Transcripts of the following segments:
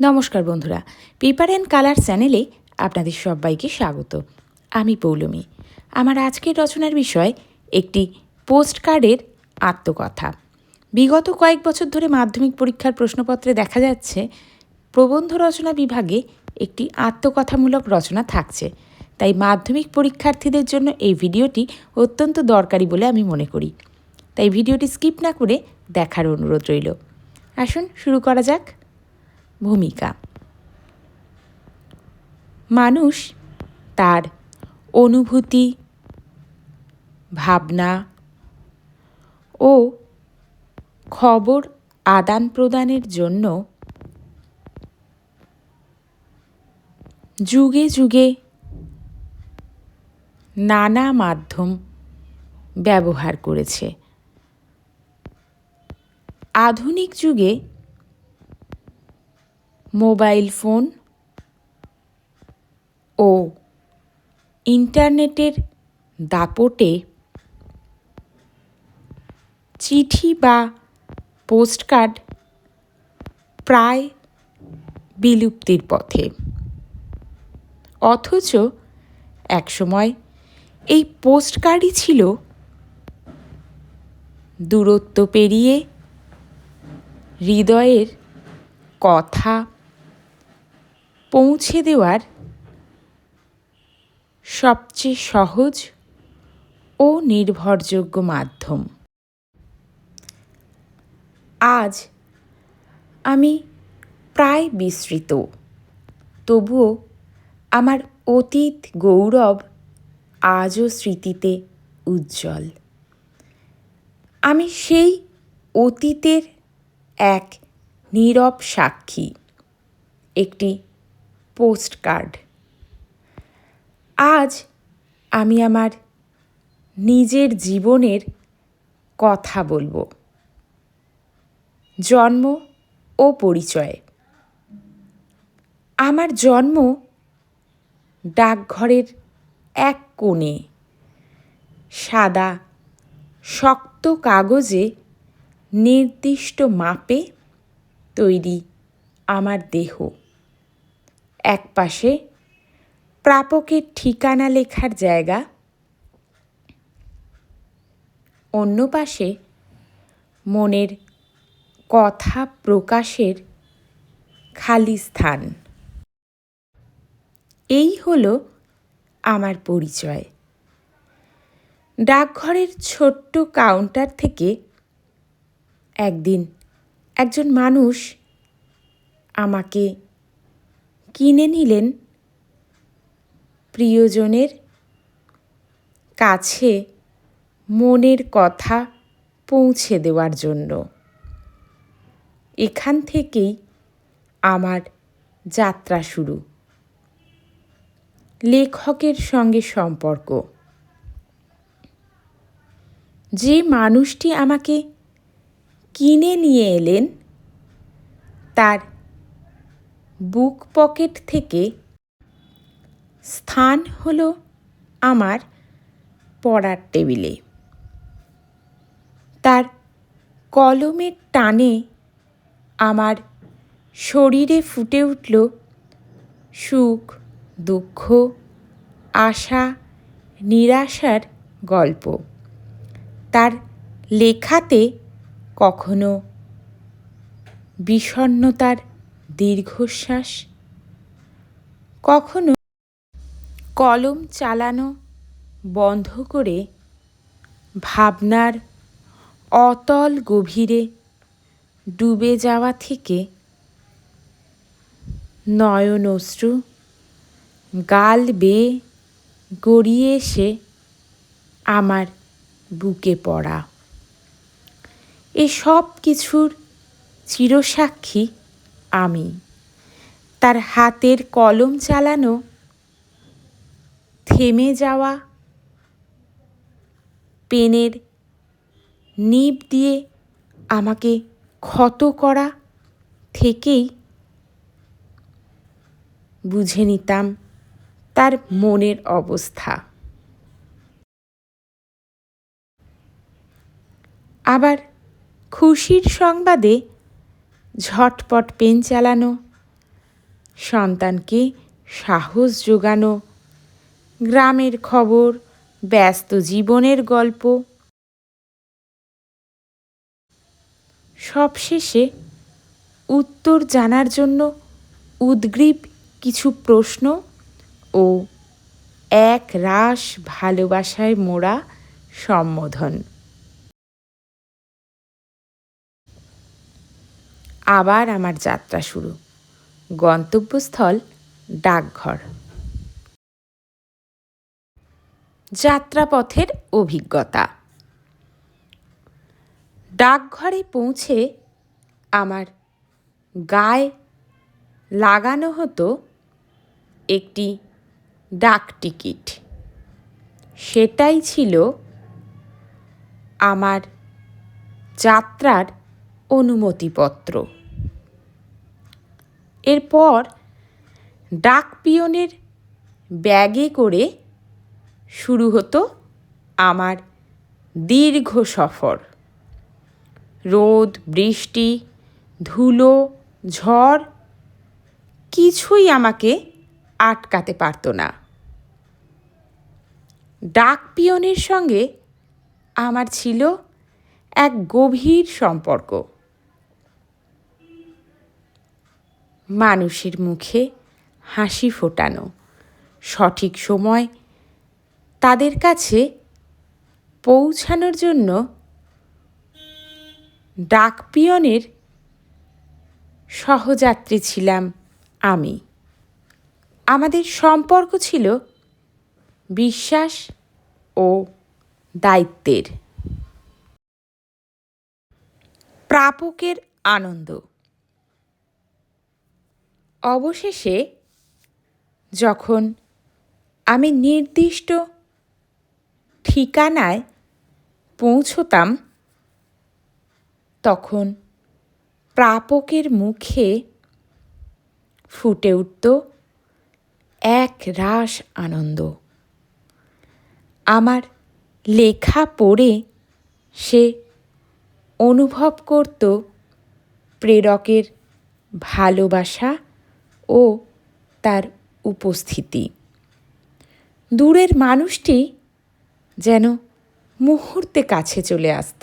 নমস্কার বন্ধুরা paper and colour চ্যানেলে আপনাদের সবাইকে স্বাগত। আমি পৌলমী। আমার আজকের রচনার বিষয় একটি পোস্ট কার্ডের আত্মকথা। বিগত কয়েক বছর ধরে মাধ্যমিক পরীক্ষার প্রশ্নপত্রে দেখা যাচ্ছে, প্রবন্ধ রচনা বিভাগে একটি আত্মকথামূলক রচনা থাকছে। তাই মাধ্যমিক পরীক্ষার্থীদের জন্য এই ভিডিওটি অত্যন্ত দরকারি বলে আমি মনে করি। তাই ভিডিওটি স্কিপ না করে দেখার অনুরোধ রইল। আসুন শুরু করা যাক। ভূমিকা। মানুষ তার অনুভূতি, ভাবনা ও খবর আদান প্রদানের জন্য যুগে যুগে নানা মাধ্যম ব্যবহার করেছে। আধুনিক যুগে মোবাইল ফোন ও ইন্টারনেটের দাপটে চিঠি বা পোস্টকার্ড প্রায় বিলুপ্তির পথে। অথচ একসময় এই পোস্টকার্ডই ছিল দূরত্ব পেরিয়ে হৃদয়ের কথা পৌঁছে দেওয়ার সবচেয়ে সহজ ও নির্ভরযোগ্য মাধ্যম। আজ আমি প্রায় বিস্মৃত তবুও আমার অতীত গৌরব আজও স্মৃতিতে উজ্জ্বল। আমি সেই অতীতের এক নীরব সাক্ষী, একটি পোস্ট কার্ড আজ আমি আমার নিজের জীবনের কথা বলব। জন্ম ও পরিচয়। আমার জন্ম ডাকঘরের এক কোণে। সাদা, শক্ত কাগজে নির্দিষ্ট মাপে তৈরি আমার দেহ। এক পাশে, প্রাপকের ঠিকানা লেখার জায়গা। অন্য পাশে, মনের কথা প্রকাশের খালি স্থান। এই হলো আমার পরিচয়। ডাকঘরের ছোট্ট কাউন্টার থেকে একদিন একজন মানুষ আমাকে কিনে নিলেন প্রিয়জনের কাছে মনের কথা পৌঁছে দেওয়ার জন্য। এখান থেকেই আমার যাত্রা শুরু। লেখকের সঙ্গে সম্পর্ক। যে মানুষটি আমাকে কিনে নিয়ে এলেন, তার বুক পকেট থেকে স্থান হলো আমার পড়ার টেবিলে। তার কলমের টানে আমার শরীরে ফুটে উঠল সুখ, দুঃখ, আশা, নিরাশার গল্প। তার লেখাতে কখনো বিষণ্নতার দীর্ঘশ্বাস। কখনো কলম চালানো বন্ধ করে ভাবনার অতল গভীরে ডুবে যাওয়া থেকে নয়ন অশ্রু গাল বেয়ে গড়িয়ে এসে আমার বুকে পড়া। এসব কিছুর চিরসাক্ষী আমি। তার হাতের কলম চালানো, থেমে যাওয়া, পেনের নিব দিয়ে আমাকে ক্ষত করা থেকেই বুঝে নিতাম তার মনের অবস্থা। আবার খুশির সংবাদে ঝটপট পেন চালানো। সন্তানকে সাহস যোগানো। গ্রামের খবর, ব্যস্ত জীবনের গল্প। সবশেষে উত্তর জানার জন্য উদ্গ্রীব কিছু প্রশ্ন ও এক রাস ভালোবাসায় মোড়া সম্বোধন। আবার আমার যাত্রা শুরু। গন্তব্যস্থল ডাকঘর। যাত্রাপথের অভিজ্ঞতা। ডাকঘরে পৌঁছে আমার গায়ে লাগানো হতো একটি ডাক টিকিট। সেটাই ছিল আমার যাত্রার অনুমতিপত্র। এরপর ডাক পিয়নের ব্যাগে করে শুরু হতো আমার দীর্ঘ সফর। রোদ, বৃষ্টি, ধুলো, ঝড় কিছুই আমাকে আটকাতে পারত না। ডাক পিয়নের সঙ্গে আমার ছিল এক গভীর সম্পর্ক। মানুষের মুখে হাসি ফোটানো। সঠিক সময় তাদের কাছে পৌঁছানোর জন্য ডাকপিয়নের সহযাত্রী ছিলাম আমি। আমাদের সম্পর্ক ছিল বিশ্বাস ও দায়িত্বের। প্রাপকের আনন্দ। অবশেষে যখন আমি নির্দিষ্ট ঠিকানায় পৌঁছতাম, তখন প্রাপকের মুখে ফুটে উঠত এক রাস আনন্দ। আমার লেখা পড়ে সে অনুভব করত প্রেরকের ভালোবাসা ও তার উপস্থিতি। দূরের মানুষটি যেন মুহূর্তে কাছে চলে আসত।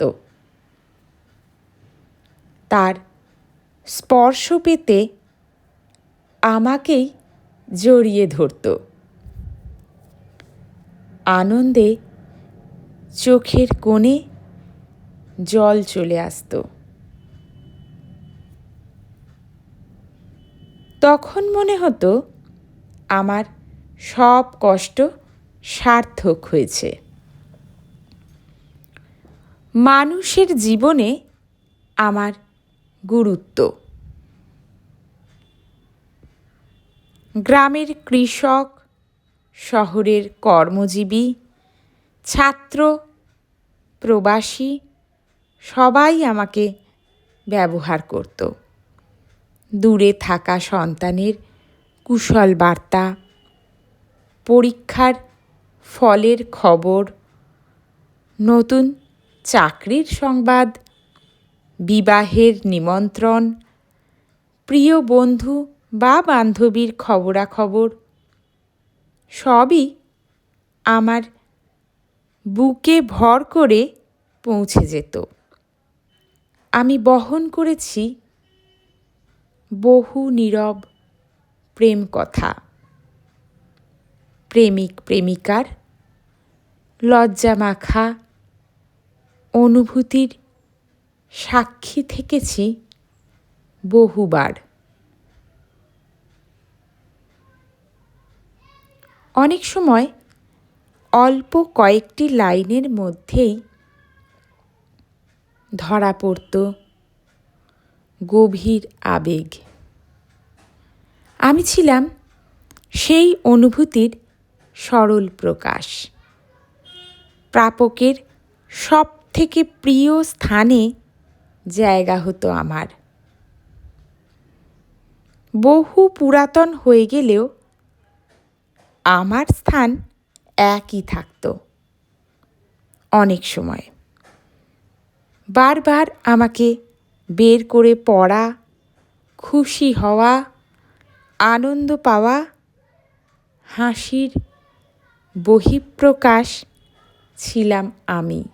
তার স্পর্শ পেতে আমাকেই জড়িয়ে ধরত। আনন্দে চোখের কোণে জল চলে আসতো। তখন মনে হতো আমার সব কষ্ট সার্থক হয়েছে। মানুষের জীবনে আমার গুরুত্ব। গ্রামের কৃষক, শহরের কর্মজীবী, ছাত্র, প্রবাসী সবাই আমাকে ব্যবহার করতো। দূরে থাকা সন্তানের কুশল বার্তা, পরীক্ষার ফলের খবর, নতুন চাকরির সংবাদ, বিবাহের নিমন্ত্রণ, প্রিয় বন্ধু বা বান্ধবীর খবরাখবর, সবই আমার বুকে ভর করে পৌঁছে যেত। আমি বহন করেছি বহু নীরব প্রেম কথা। প্রেমিক প্রেমিকার লজ্জা মাখা অনুভূতির সাক্ষী থেকেছি বহুবার। অনেক সময় অল্প কয়েকটি লাইনের মধ্যেই ধরা পড়ত গভীর আবেগ। আমি ছিলাম সেই অনুভূতির সরল প্রকাশ। প্রাপকের সব থেকে প্রিয় স্থানে জায়গা হতো আমার। বহু পুরাতন হয়ে গেলেও আমার স্থান একই থাকত। অনেক সময়। বারবার আমাকে বের করে পড়া, খুশি হওয়া, আনন্দ পাওয়া, হাসির বহিঃপ্রকাশ ছিলাম আমি।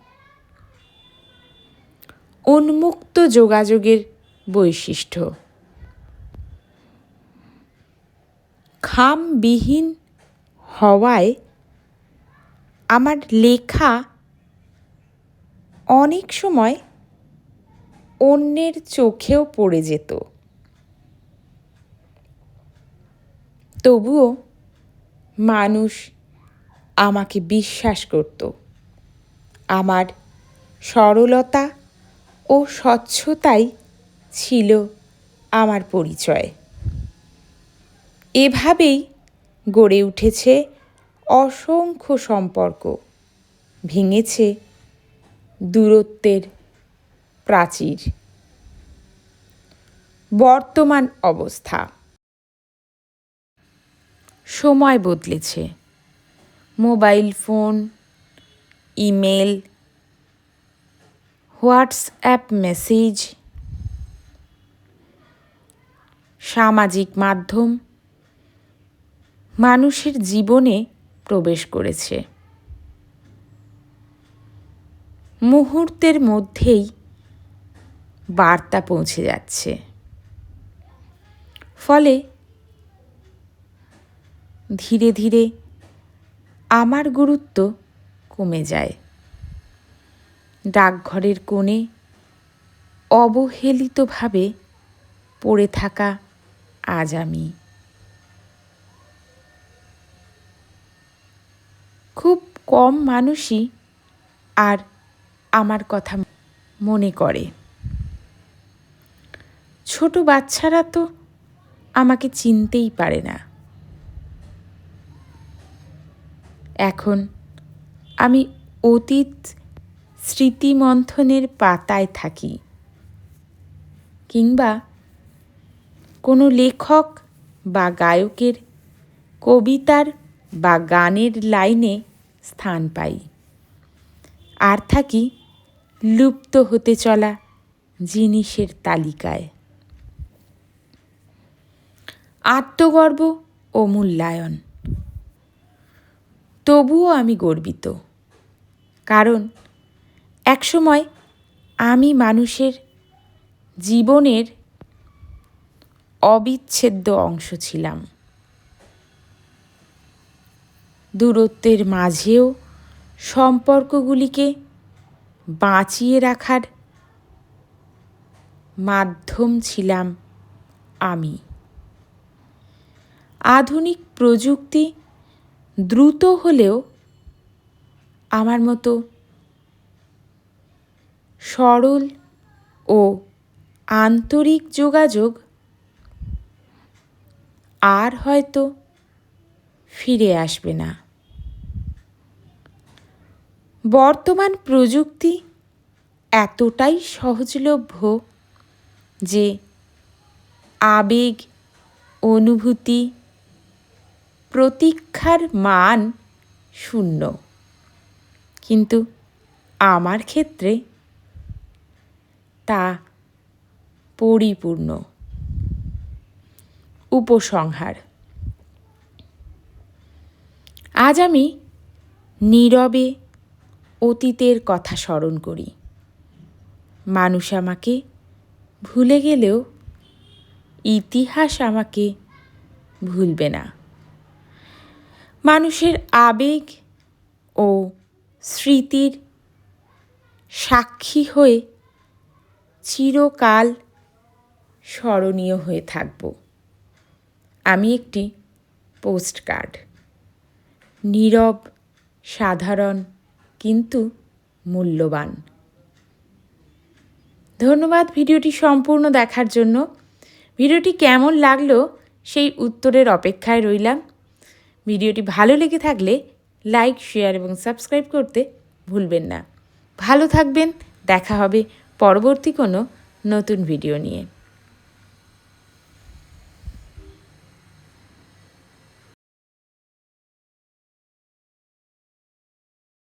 উন্মুক্ত যোগাযোগের বৈশিষ্ট্য। খামবিহীন হওয়ায় আমার লেখা অনেক সময় অন্যের চোখেও পড়ে যেত। তবুও মানুষ আমাকে বিশ্বাস করত। আমার সরলতা ও স্বচ্ছতাই ছিল আমার পরিচয়। এভাবেই গড়ে উঠেছে অসংখ্য সম্পর্ক, ভেঙেছে দূরত্বের প্রাচীর। বর্তমান অবস্থা। সময় বদলেছে। Mobile phone, email, WhatsApp message, সামাজিক মাধ্যম মানুষের জীবনে প্রবেশ করেছে। মুহূর্তের মধ্যেই বার্তা পৌঁছে যাচ্ছে। ফলে ধীরে ধীরে আমার গুরুত্ব কমে যায়। ডাকঘরের কোণে অবহেলিতভাবে পড়ে থাকা আজ আমি। খুব কম মানুষই আর আমার কথা মনে করে। ছোট বাচ্চারা তো আমাকে চিনতেই পারে না। এখন আমি অতীত স্মৃতিমন্থনের পাতায় থাকি কিংবা কোনো লেখক বা গায়কের কবিতার বা গানের লাইনে স্থান পাই। আর থাকি লুপ্ত হতে চলা জিনিসের তালিকায়। আত্মগর্ব ও মূল্যায়ন। তবুও আমি গর্বিত। কারণ একসময় আমি মানুষের জীবনের অবিচ্ছেদ্য অংশ ছিলাম। দূরত্বের মাঝেও সম্পর্কগুলিকে বাঁচিয়ে রাখার মাধ্যম ছিলাম আমি। আধুনিক প্রযুক্তি দ্রুত হলেও আমার মতো সরল ও আন্তরিক যোগাযোগ আর হয়তো ফিরে আসবে না। বর্তমান প্রযুক্তি এতটাই সহজলভ্য যে আবেগ, অনুভূতি প্রতীক্ষার মান শূন্য। কিন্তু আমার ক্ষেত্রে তা পরিপূর্ণ। উপসংহার। আজ আমি নীরবে অতীতের কথা স্মরণ করি। মানুষ আমাকে ভুলে গেলেও ইতিহাস আমাকে ভুলবে না। মানুষের আবেগ ও স্মৃতির সাক্ষী হয়ে চিরকাল স্মরণীয় হয়ে থাকব। আমি একটি পোস্ট কার্ড নীরব, সাধারণ, কিন্তু মূল্যবান। ধন্যবাদ ভিডিওটি সম্পূর্ণ দেখার জন্য। ভিডিওটি কেমন লাগল সেই উত্তরের অপেক্ষায় রইলাম। ভিডিওটি ভালো লেগে থাকলে লাইক, শেয়ার এবং সাবস্ক্রাইব করতে ভুলবেন না। ভালো থাকবেন, দেখা হবে পরবর্তী কোনো নতুন ভিডিও নিয়ে।